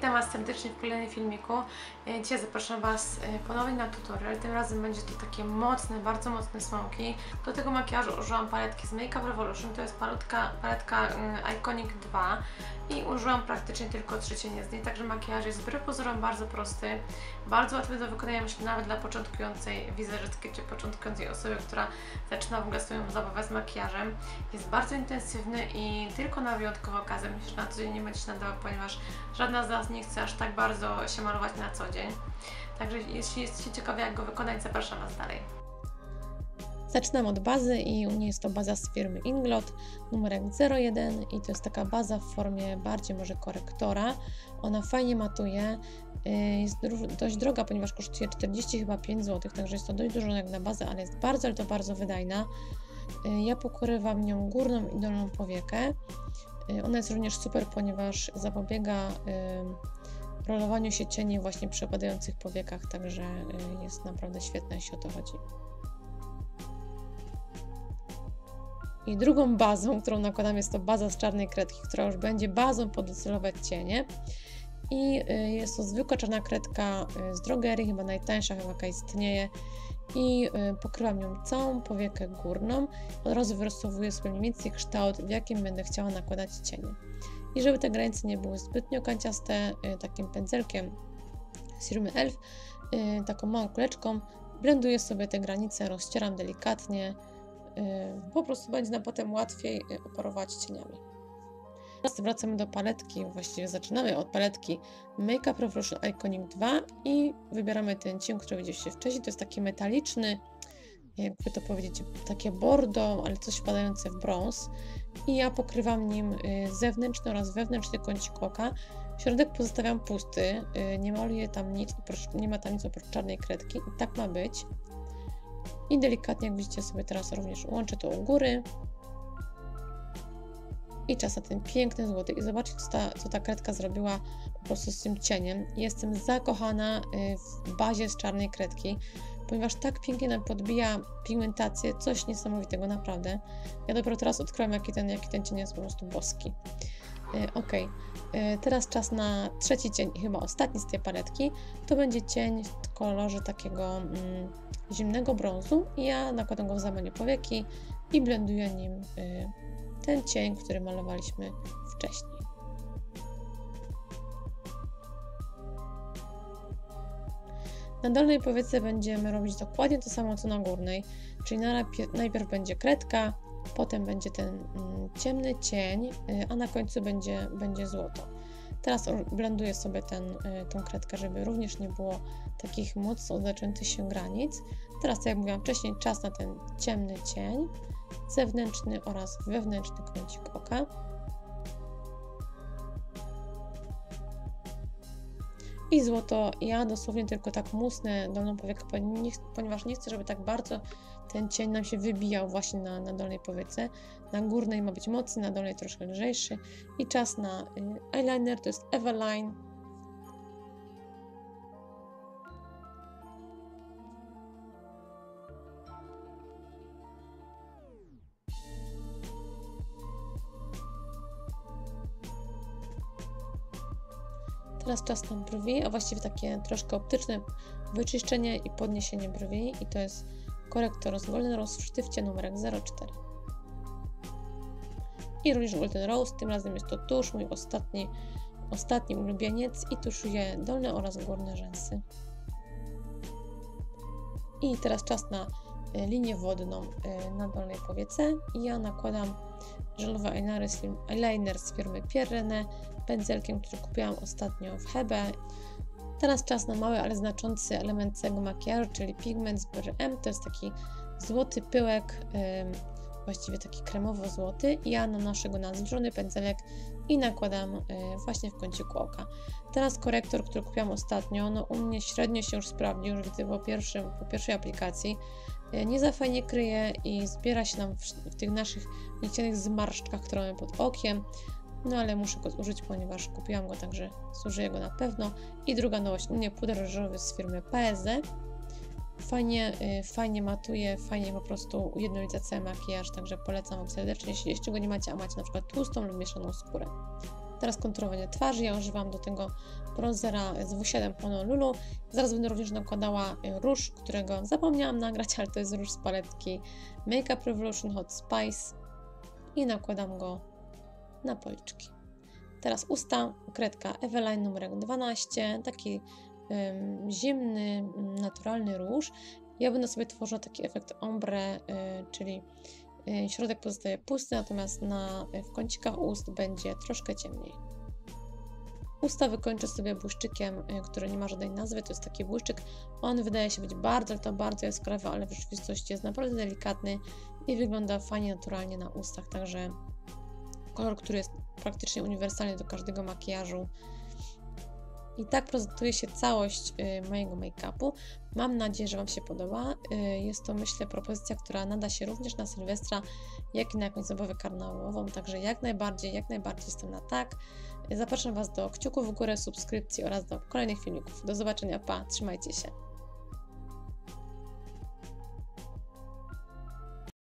Witam Was serdecznie w kolejnym filmiku. E, Dzisiaj zapraszam Was e, ponownie na tutorial. Tym razem będzie to takie mocne, bardzo mocne smoki. Do tego makijażu użyłam paletki z Makeup Revolution. To jest paletka, y, Iconic 2 i użyłam praktycznie tylko trzy cienie z niej. Także makijaż jest wbrew pozorom bardzo prosty, bardzo łatwy do wykonania, myślę nawet dla początkującej wizerzystki czy początkującej osoby, która zaczyna w ogóle swoją zabawę z makijażem. Jest bardzo intensywny i tylko na wyjątkowe okazje myślę, że na co dzień nie będzie się nadawał, ponieważ żadna z nas nie chce aż tak bardzo się malować na co dzień. Także jeśli jesteście ciekawi jak go wykonać, zapraszam Was dalej. Zaczynam od bazy i u mnie jest to baza z firmy Inglot, numerek 01 i to jest taka baza w formie bardziej może korektora. Ona fajnie matuje, y, jest dość droga, ponieważ kosztuje 40 chyba 5 zł, także jest to dość dużo jak na bazę, ale jest bardzo, ale to bardzo wydajna. Y, ja pokorywam nią górną i dolną powiekę. Y, ona jest również super, ponieważ zapobiega rolowaniu się cieni właśnie przy opadających powiekach, także jest naprawdę świetna, jeśli o to chodzi. I drugą bazą, którą nakładam, jest to baza z czarnej kredki, która już będzie bazą podcelować cienie. I y, jest to zwykła czarna kredka y, z drogerii, chyba najtańsza, chyba jaka istnieje. I y, pokrywam nią całą powiekę górną. Od razu wyrysowuję sobie mniej więcej kształt, w jakim będę chciała nakładać cienie. I żeby te granice nie były zbytnio kanciaste, takim pędzelkiem z firmy ELF, taką małą kuleczką, blenduję sobie te granice, rozcieram delikatnie, po prostu będzie nam potem łatwiej y, operować cieniami. Teraz wracamy do paletki, właściwie zaczynamy od paletki Makeup Revolution Iconic 2 i wybieramy ten cień, który widzieliście wcześniej. To jest taki metaliczny, jakby to powiedzieć, takie bordo, ale coś wpadające w brąz. I ja pokrywam nim y, zewnętrzny oraz wewnętrzny kącik oka. Środek pozostawiam pusty, nie maluję tam nic, nie ma tam nic oprócz czarnej kredki i tak ma być. I delikatnie, jak widzicie sobie teraz również łączę to u góry. I czas na ten piękny złoty. I zobaczcie, co ta, co ta kredka zrobiła po prostu z tym cieniem. Jestem zakochana y, w bazie z czarnej kredki, ponieważ tak pięknie nam podbija pigmentację. Coś niesamowitego, naprawdę. Ja dopiero teraz odkryłam, jaki ten, jaki ten cień jest po prostu boski. Y, ok, teraz czas na trzeci cień chyba ostatni z tej paletki. To będzie cień w kolorze takiego mm, zimnego brązu i ja nakładam go w zamanie powieki i blenduję nim y, ten cień, który malowaliśmy wcześniej. Na dolnej powiece będziemy robić dokładnie to samo co na górnej, czyli najpierw będzie kredka, potem będzie ten mm, ciemny cień, y, a na końcu będzie, będzie złoto. Teraz blenduję sobie ten, y, tą kredkę, żeby również nie było takich mocno zaczętych się granic. Teraz, tak jak mówiłam wcześniej, czas na ten ciemny cień, zewnętrzny oraz wewnętrzny kącik oka. I złoto, ja dosłownie tylko tak musnę dolną powiekę, ponieważ nie chcę, żeby tak bardzo ten cień nam się wybijał właśnie na, na dolnej powiece. Na górnej ma być mocny, na dolnej troszkę lżejszy. I czas na y, eyeliner, to jest Eveline. Teraz czas na brwi, a właściwie takie troszkę optyczne wyczyszczenie i podniesienie brwi i to jest korektor z Golden Rose w sztywcie numerek 04. I również Golden Rose, tym razem jest to tusz, mój ostatni, ostatni ulubieniec i tuszuję dolne oraz górne rzęsy. I teraz czas na linię wodną e, na dolnej powiece i ja nakładam żelowy eyeliner z firmy Pierre pędzelkiem, który kupiłam ostatnio w Hebe Teraz czas na mały, ale znaczący element tego makijażu, czyli pigment z BRM. To jest taki złoty pyłek, właściwie taki kremowo-złoty. Ja nanoszę go na złożony pędzelek i nakładam e, właśnie w kąciku oka. Teraz korektor, który kupiłam ostatnio, no u mnie średnio się już sprawdził, już po, pierwszym, po pierwszej aplikacji. E, nie za fajnie kryje i zbiera się nam w, w tych naszych niecianych zmarszczkach, które mamy pod okiem. No ale muszę go zużyć, ponieważ kupiłam go, także zużyję go na pewno. I druga nowość, u mnie puder różowy z firmy PSZ. Fajnie, yy, fajnie matuje, fajnie po prostu ujednolica cały makijaż, także polecam Wam serdecznie, jeśli jeszcze go nie macie, a macie na przykład tłustą lub mieszaną skórę. Teraz konturowanie twarzy. Ja używam do tego bronzera z W7 Honolulu. Zaraz będę również nakładała róż, którego zapomniałam nagrać, ale to jest róż z paletki Makeup Revolution Hot Spice i nakładam go na policzki. Teraz usta, kredka Eveline numerek 12, taki ym, zimny, naturalny róż. Ja będę sobie tworzyła taki efekt ombre, y, czyli środek pozostaje pusty, natomiast na, w kącikach ust będzie troszkę ciemniej. Usta wykończę sobie błyszczykiem, y, który nie ma żadnej nazwy, to jest taki błyszczyk. On wydaje się być bardzo, to bardzo jaskrawy, ale w rzeczywistości jest naprawdę delikatny i wygląda fajnie, naturalnie na ustach, także kolor, który jest praktycznie uniwersalny do każdego makijażu. I tak prezentuje się całość mojego make-upu. Mam nadzieję, że Wam się podoba. Y, Jest to, myślę, propozycja, która nada się również na Sylwestra, jak i na jakąś zabawę karnałową, także jak najbardziej, jak najbardziej jestem na tak. Zapraszam Was do kciuków w górę, subskrypcji oraz do kolejnych filmików. Do zobaczenia, pa, trzymajcie się.